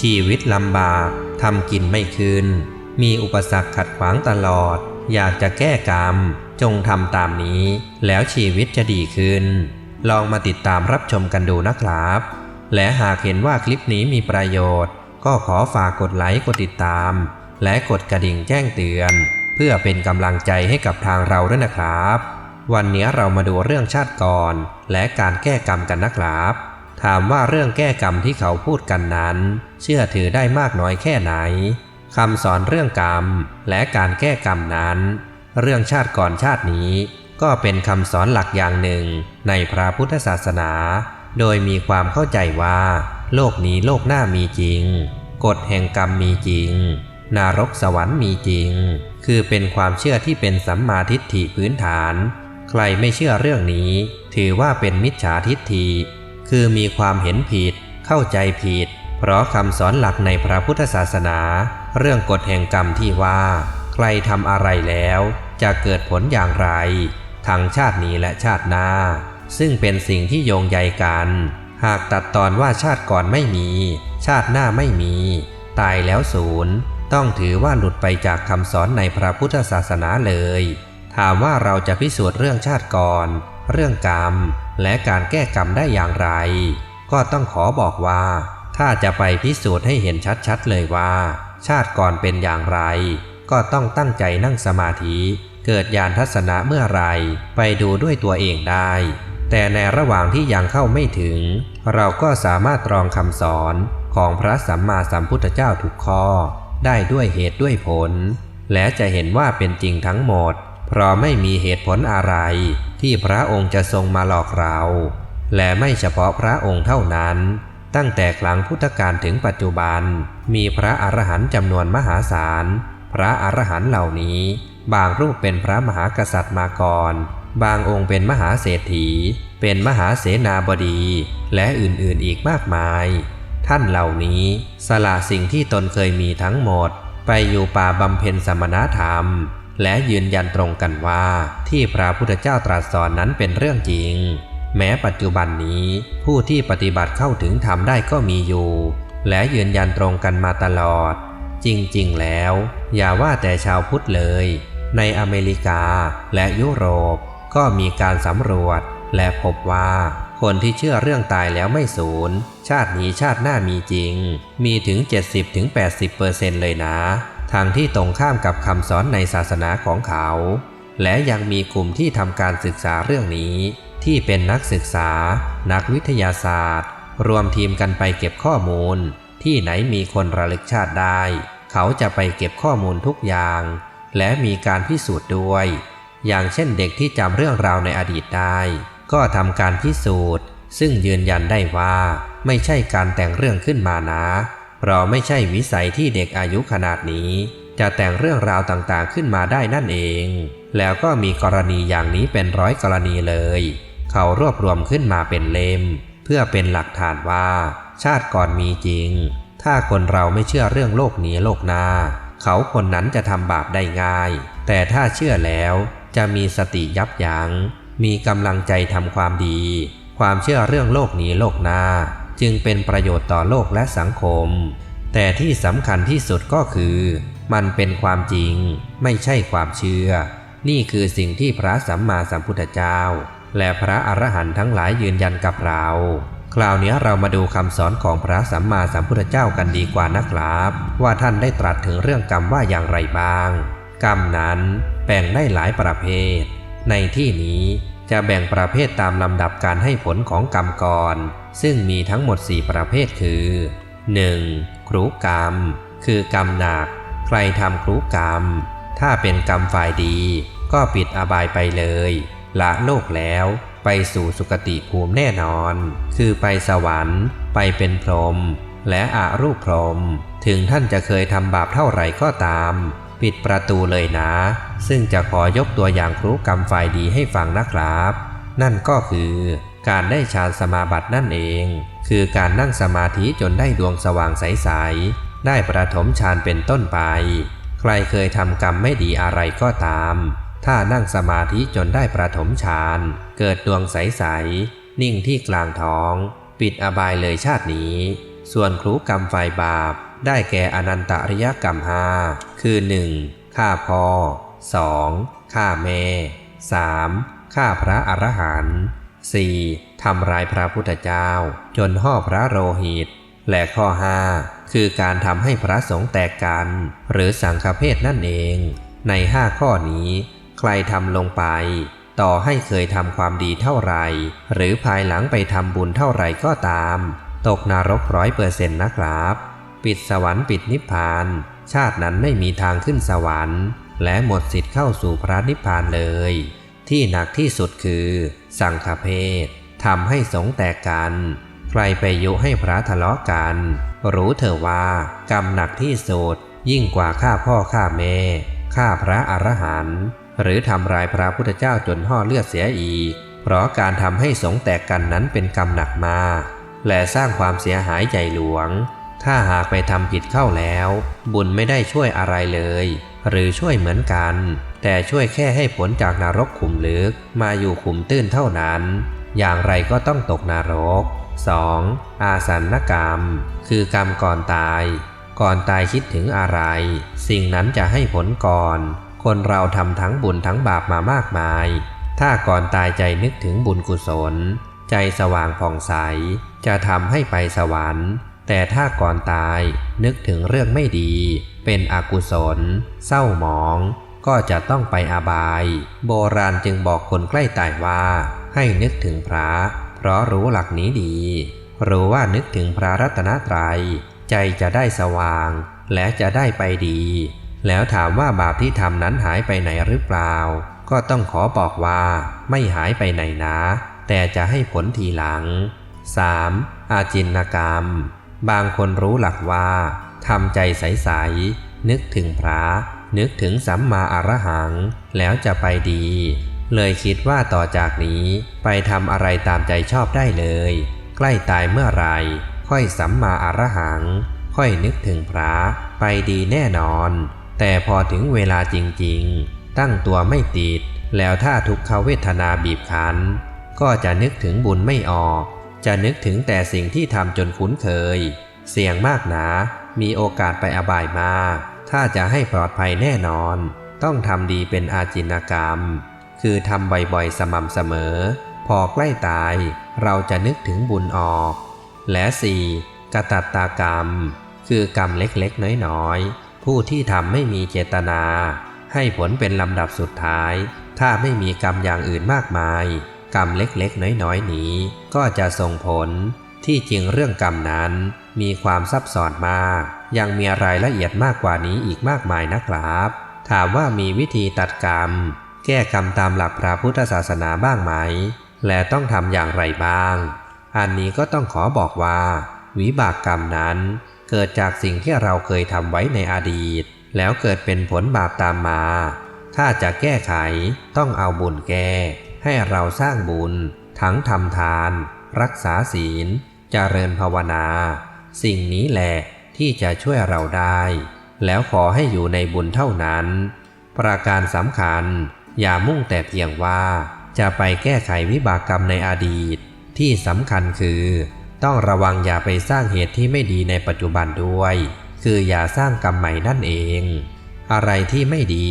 ชีวิตลำบากทำกินไม่คืน มีอุปสรรคขัดขวางตลอด อยากจะแก้กรรม จงทำตามนี้ แล้วชีวิตจะดีขึ้น ลองมาติดตามรับชมกันดูนะครับ และหากเห็นว่าคลิปนี้มีประโยชน์ ก็ขอฝากกดไลค์กดติดตาม และกดกระดิ่งแจ้งเตือน เพื่อเป็นกำลังใจให้กับทางเราด้วยนะครับ วันนี้เรามาดูเรื่องชาติก่อน และการแก้กรรมกันนะครับ ถามว่าเรื่องแก้กรรมที่เขาพูดกันนั้น เชื่อถือได้มากน้อยแค่ไหนคำสอนเรื่องกรรมและการแก้กรรมนั้น เรื่องชาติก่อนชาตินี้ ก็เป็นคำสอนหลักอย่างหนึ่งในพระพุทธศาสนา โดยมีความเข้าใจว่า โลกนี้โลกหน้ามีจริง กฎแห่งกรรมมีจริง นรกสวรรค์มีจริง คือเป็นความเชื่อที่เป็นสัมมาทิฏฐิพื้นฐาน ใครไม่เชื่อเรื่องนี้ ถือว่าเป็นมิจฉาทิฏฐิ คือมีความเห็นผิด เข้าใจผิด เพราะคำสอนหลักในพระพุทธศาสนา เรื่องกฎแห่งกรรมที่ว่า ใครทำอะไรแล้ว จะเกิดผลอย่างไร ทั้งชาตินี้และชาติหน้า ซึ่งเป็นสิ่งที่โยงใยกัน หากตัดตอนว่าชาติก่อนไม่มี ชาติหน้าไม่มี ตายแล้วศูนย์ต้องถือว่าหลุดไปจากคำสอนในพระพุทธศาสนาเลย ถามว่าเราจะพิสูจน์เรื่องชาติก่อน เรื่องกรรม และการแก้กรรมได้อย่างไร ก็ต้องขอบอกว่า ถ้าจะไปพิสูจน์ให้เห็นชัดๆเลยว่า ชาติก่อนเป็นอย่างไร ก็ต้องตั้งใจนั่งสมาธิ เกิดญาณทัศนะเมื่อไร ไปดูด้วยตัวเองได้ แต่ในระหว่างที่ยังเข้าไม่ถึง เราก็สามารถตรองคำสอนของพระสัมมาสัมพุทธเจ้าทุกข้อ ได้ด้วยเหตุด้วยผล และจะเห็นว่าเป็นจริงทั้งหมด เพราะไม่มีเหตุผลอะไร ที่พระองค์จะทรงมาหลอกเรา และไม่เฉพาะพระองค์เท่านั้น ตั้งแต่ครั้งพุทธกาลถึงปัจจุบัน มีพระอรหันต์จำนวนมหาศาล พระอรหันต์เหล่านี้ บางรูปเป็นพระมหากษัตริย์มาก่อน บางองค์เป็นมหาเศรษฐี เป็นมหาเสนาบดี และอื่นๆอีกมากมาย ท่านเหล่านี้สละสิ่งที่ตนเคยมีทั้งหมด ไปอยู่ป่าบำเพ็ญสมณธรรม และยืนยันตรงกันว่าที่พระพุทธเจ้าตรัสสอนนั้นเป็นเรื่องจริง แม้ปัจจุบันนี้ ผู้ที่ปฏิบัติเข้าถึงธรรมได้ก็มีอยู่ และยืนยันตรงกันมาตลอด จริงๆแล้ว อย่าว่าแต่ชาวพุทธเลย ในอเมริกาและยุโรป ก็มีการสำรวจ และพบว่า คนที่เชื่อเรื่องตายแล้วไม่สูญชาตินี้ชาติหน้ามีจริง มีถึง 70-80%เลยนะ ทางที่ตรงข้ามกับคำสอนในศาสนาของเขา และยังมีกลุ่มที่ทำการศึกษาเรื่องนี้ ที่เป็นนักศึกษา นักวิทยาศาสตร์ รวมทีมกันไปเก็บข้อมูล ที่ไหนมีคนระลึกชาติได้ เขาจะไปเก็บข้อมูลทุกอย่าง และมีการพิสูจน์ด้วย อย่างเช่นเด็กที่จำเรื่องราวในอดีตได้ ก็ทำการพิสูจน์ ซึ่งยืนยันได้ว่า ไม่ใช่การแต่งเรื่องขึ้นมานะ เราไม่ใช่วิสัยที่เด็กอายุขนาดนี้ จะแต่งเรื่องราวต่างๆขึ้นมาได้นั่นเอง แล้วก็มีกรณีอย่างนี้เป็นร้อยกรณีเลย เขารวบรวมขึ้นมาเป็นเล่ม เพื่อเป็นหลักฐานว่า ชาติก่อนมีจริง ถ้าคนเราไม่เชื่อเรื่องโลกนี้โลกหน้า เขาคนนั้นจะทำบาปได้ง่าย แต่ถ้าเชื่อแล้วจะมีสติยับยัง้ง มีกำลังใจทำความดี ความเชื่อเรื่องโลกนี้โลกหน้า จึงเป็นประโยชน์ต่อโลกและสังคม แต่ที่สำคัญที่สุดก็คือ มันเป็นความจริง ไม่ใช่ความเชื่อ นี่คือสิ่งที่พระสัมมาสัมพุทธเจ้า และพระอรหันต์ทั้งหลายยืนยันกับเรา คราวนี้เรามาดูคำสอนของพระสัมมาสัมพุทธเจ้ากันดีกว่านะครับ ว่าท่านได้ตรัสถึงเรื่องกรรมว่าอย่างไรบ้าง กรรมนั้นแบ่งได้หลายประเภท ในที่นี้จะแบ่งประเภทตามลำดับการให้ผลของกรรมก่อน ซึ่งมีทั้งหมด 4 ประเภทคือ 1. ครูกรรม คือกรรมหนัก ใครทำครูกรรม ถ้าเป็นกรรมฝ่ายดี ก็ปิดอบายไปเลย ละโลกแล้วไปสู่สุคติภูมิแน่นอน คือไปสวรรค์ ไปเป็นพรหมและอารูปพรหมถึงท่านจะเคยทำบาปเท่าไหร่ก็ตาม ปิดประตูเลยนะ ซึ่งจะขอยกตัวอย่างครูกรรมฝ่ายดีให้ฟังนะครับ นั่นก็คือ การได้ฌานสมาบัตินั่นเอง คือการนั่งสมาธิจนได้ดวงสว่างใสๆได้ประถมฌานเป็นต้นไป ใครเคยทำกรรมไม่ดีอะไรก็ตาม ถ้านั่งสมาธิจนได้ประถมฌานเกิดดวงใสๆนิ่งที่กลางท้อง ปิดอบายเลยชาตินี้ ส่วนครูกรรมฝ่ายบาป ได้แก่อนันตริยกรรมห้าคือ 1. ฆ่าพ่อ 2. ฆ่าแม่ 3. ฆ่าพระอรหันต์ 4. ทำร้ายพระพุทธเจ้า จนห่อพระโลหิต และข้อ 5 คือการทำให้พระสงฆ์แตกกัน หรือสังฆเพศนั่นเอง ในห้าข้อนี้ ใครทำลงไป ต่อให้เคยทำความดีเท่าไหร่ หรือภายหลังไปทำบุญเท่าไหร่ก็ตาม ตกนรกร้อยเปอร์เซ็นต์นะครับ ปิดสวรรค์ปิดนิพพาน ชาตินั้นไม่มีทางขึ้นสวรรค์ และหมดสิทธิ์เข้าสู่พระนิพพานเลย ที่หนักที่สุดคือสังฆเพศทำให้สงแตกกัน ใครไปยุให้พระทะเลาะกัน รู้เถอะว่ากรรมหนักที่สุด ยิ่งกว่าฆ่าพ่อฆ่าแม่ฆ่าพระอรหันต์หรือทำลายพระพุทธเจ้าจนห่อเลือดเสียอีก เพราะการทำให้สงแตกกันนั้นเป็นกรรมหนักมากและสร้างความเสียหายใหญ่หลวง ถ้าหากไปทำผิดเข้าแล้ว บุญไม่ได้ช่วยอะไรเลย หรือช่วยเหมือนกัน แต่ช่วยแค่ให้ผลจากนรกขุมลึกมาอยู่ขุมตื้นเท่านั้น อย่างไรก็ต้องตกนรก 2. อาสันนกรรม คือกรรมก่อนตาย ก่อนตายคิดถึงอะไร สิ่งนั้นจะให้ผลก่อน คนเราทำทั้งบุญทั้งบาปมามากมาย ถ้าก่อนตายใจนึกถึงบุญกุศล ใจสว่างผ่องใส จะทำให้ไปสวรรค์แต่ถ้าก่อนตายนึกถึงเรื่องไม่ดี เป็นอกุศล เศร้าหมอง ก็จะต้องไปอาบาย โบราณจึงบอกคนใกล้ตายว่า ให้นึกถึงพระ เพราะรู้หลักนี้ดี รู้ว่านึกถึงพระรัตนตรัย ใจจะได้สว่าง และจะได้ไปดี แล้วถามว่าบาปที่ทำนั้นหายไปไหนหรือเปล่า ก็ต้องขอบอกว่าไม่หายไปไหนนะ แต่จะให้ผลทีหลัง 3. อาจินกรรม บางคนรู้หลักว่าทำใจใส ๆ นึกถึงพระ นึกถึงสัมมาอรหัง แล้วจะไปดี เลยคิดว่าต่อจากนี้ไปทำอะไรตามใจชอบได้เลย ใกล้ตายเมื่อไรค่อยสัมมาอรหัง ค่อยนึกถึงพระไปดีแน่นอน แต่พอถึงเวลาจริงๆ ตั้งตัวไม่ติด แล้วถ้าทุกขเวทนาบีบคั้น ก็จะนึกถึงบุญไม่ออก จะนึกถึงแต่สิ่งที่ทำจนคุ้นเคย เสี่ยงมากหนามีโอกาสไปอบายมาก ถ้าจะให้ปลอดภัยแน่นอน ต้องทำดีเป็นอาจินกรรม คือทำบ่อยๆสม่ำเสมอ พอใกล้ตายเราจะนึกถึงบุญออก และสี่กตัตตากรรม คือกรรมเล็กๆ น้อยๆ ผู้ที่ทำไม่มีเจตนา ให้ผลเป็นลำดับสุดท้าย ถ้าไม่มีกรรมอย่างอื่นมากมาย กรรมเล็กๆ น้อยๆ นี้ ก็จะส่งผลที่จริงเรื่องกรรมนั้น มีความซับซ้อนมาก ยังมีรายละเอียดมากกว่านี้อีกมากมายนะครับ ถามว่ามีวิธีตัดกรรม แก้กรรมตามหลักพระพุทธศาสนาบ้างไหม และต้องทำอย่างไรบ้าง อันนี้ก็ต้องขอบอกว่า วิบากกรรมนั้น เกิดจากสิ่งที่เราเคยทำไว้ในอดีต แล้วเกิดเป็นผลบาปตามมา ถ้าจะแก้ไขต้องเอาบุญแก้ ให้เราสร้างบุญ ทั้งทำทาน รักษาศีลเจริญภาวนา สิ่งนี้แหละที่จะช่วยเราได้ แล้วขอให้อยู่ในบุญเท่านั้น ประการสำคัญอย่ามุ่งแต่เพียงว่า จะไปแก้ไขวิบากกรรมในอดีต ที่สำคัญคือ ต้องระวังอย่าไปสร้างเหตุที่ไม่ดีในปัจจุบันด้วย คืออย่าสร้างกรรมใหม่นั่นเอง อะไรที่ไม่ดี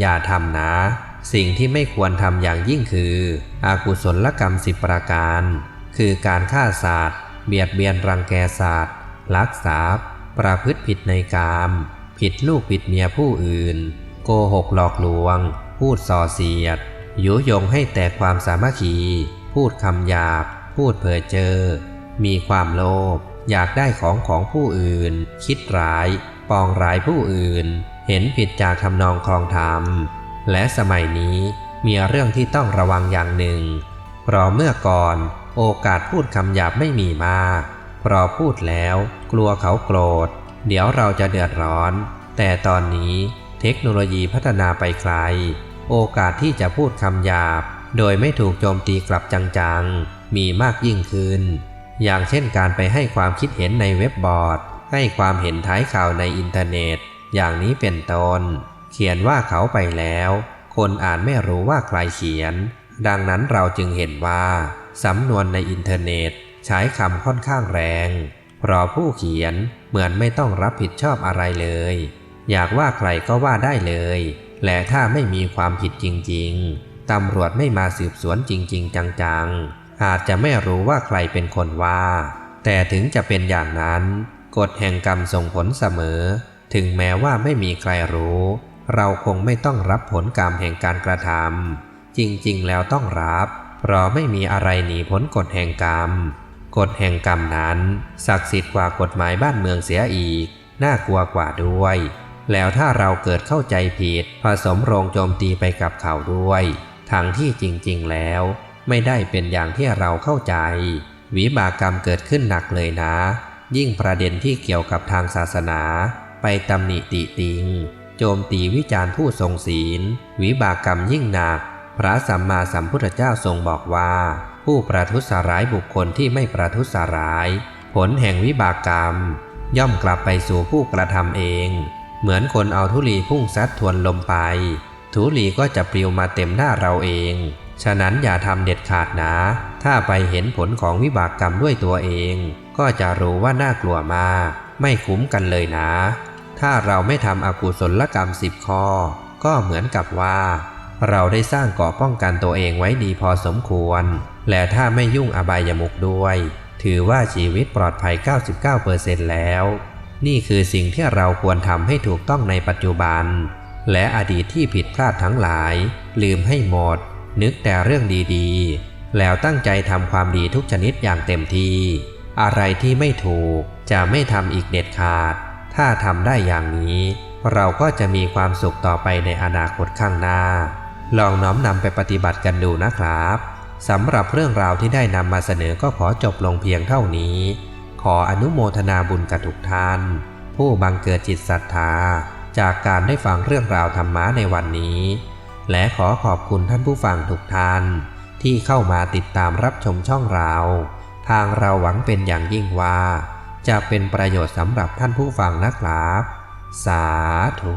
อย่าทำนะ สิ่งที่ไม่ควรทำอย่างยิ่งคือ อากุศลกรรมสิบประการ คือการฆ่าสัตว์เบียดเบียนรังแกสัตว์ ลักทรัพย์ ประพฤติผิดในกาม ผิดลูกผิดเมียผู้อื่น โกหกหลอกลวง พูดส่อเสียด ยุยงให้แตกความสามัคคี พูดคำหยาบ พูดเพ้อเจ้อมีความโลภอยากได้ของของผู้อื่น คิดร้าย ปองร้ายผู้อื่น เห็นผิดจากทำนองคลองธรรม และสมัยนี้มีเรื่องที่ต้องระวังอย่างหนึ่งเพราะเมื่อก่อนโอกาสพูดคำหยาบไม่มีมาก เพราพูดแล้ว กลัวเขาโกรธ เดี๋ยวเราจะเดือดร้อน แต่ตอนนี้เทคโนโลยีพัฒนาไปไกล โอกาสที่จะพูดคำหยาบ โดยไม่ถูกโจมตีกลับจังๆ มีมากยิ่งขึ้น อย่างเช่นการไปให้ความคิดเห็นในเว็บบอร์ด ให้ความเห็นท้ายข่าวในอินเทอร์เน็ต อย่างนี้เป็นต้น เขียนว่าเขาไปแล้ว คนอ่านไม่รู้ว่าใครเขียน ดังนั้นเราจึงเห็นว่า สำนวนในอินเทอร์เน็ต ใช้คำค่อนข้างแรง เพราะผู้เขียนเหมือนไม่ต้องรับผิดชอบอะไรเลย อยากว่าใครก็ว่าได้เลย และถ้าไม่มีความผิดจริง ๆ ตำรวจไม่มาสืบสวนจริง ๆ จังๆ อาจจะไม่รู้ว่าใครเป็นคนว่า แต่ถึงจะเป็นอย่างนั้น กฎแห่งกรรมส่งผลเสมอ ถึงแม้ว่าไม่มีใครรู้ เราคงไม่ต้องรับผลกรรมแห่งการกระทำจริงๆ แล้วต้องรับ เพราะไม่มีอะไรหนีพ้นกฎแห่งกรรม กฎแห่งกรรมนั้นศักดิ์สิทธิ์กว่ากฎหมายบ้านเมืองเสียอีก น่ากลัวกว่าด้วย แล้วถ้าเราเกิดเข้าใจผิด ผสมโรงโจมตีไปกับเขาด้วยทั้งที่จริงๆแล้ว ไม่ได้เป็นอย่างที่เราเข้าใจ วิบากรรมเกิดขึ้นหนักเลยนะ ยิ่งประเด็นที่เกี่ยวกับทางศาสนา ไปตำหนิติติง โจมตีวิจารณ์ผู้ทรงศีล วิบากกรรมยิ่งหนัก พระสัมมาสัมพุทธเจ้าทรงบอกว่า ผู้ประทุษร้ายบุคคลที่ไม่ประทุษร้าย ผลแห่งวิบากกรรม ย่อมกลับไปสู่ผู้กระทำเอง เหมือนคนเอาธุลีพุ่งซัดทวนลมไป ธุลีก็จะปลิวมาเต็มหน้าเราเอง ฉะนั้นอย่าทำเด็ดขาดนะ ถ้าไปเห็นผลของวิบากกรรมด้วยตัวเอง ก็จะรู้ว่าน่ากลัวมากไม่คุ้มกันเลยนะ ถ้าเราไม่ทำอกุศลกรรมสิบข้อ ก็เหมือนกับว่า เราได้สร้างเกราะป้องกันตัวเองไว้ดีพอสมควร และถ้าไม่ยุ่งอบายมุกด้วย ถือว่าชีวิตปลอดภัย 99%แล้ว นี่คือสิ่งที่เราควรทำให้ถูกต้องในปัจจุบัน และอดีตที่ผิดพลาดทั้งหลาย ลืมให้หมด นึกแต่เรื่องดีๆ แล้วตั้งใจทำความดีทุกชนิดอย่างเต็มที่ อะไรที่ไม่ถูกจะไม่ทำอีกเด็ดขาด ถ้าทำได้อย่างนี้ เราก็จะมีความสุขต่อไปในอนาคตข้างหน้า ลองน้อมนำไปปฏิบัติกันดูนะครับ สำหรับเรื่องราวที่ได้นำมาเสนอก็ขอจบลงเพียงเท่านี้ ขออนุโมทนาบุญกับทุกท่าน ผู้บังเกิดจิตศรัทธา จากการได้ฟังเรื่องราวธรรมะในวันนี้ และขอขอบคุณท่านผู้ฟังทุกท่าน ที่เข้ามาติดตามรับชมช่องเรา ทางเราหวังเป็นอย่างยิ่งว่า จะเป็นประโยชน์สำหรับท่านผู้ฟังนะครับ สาธุ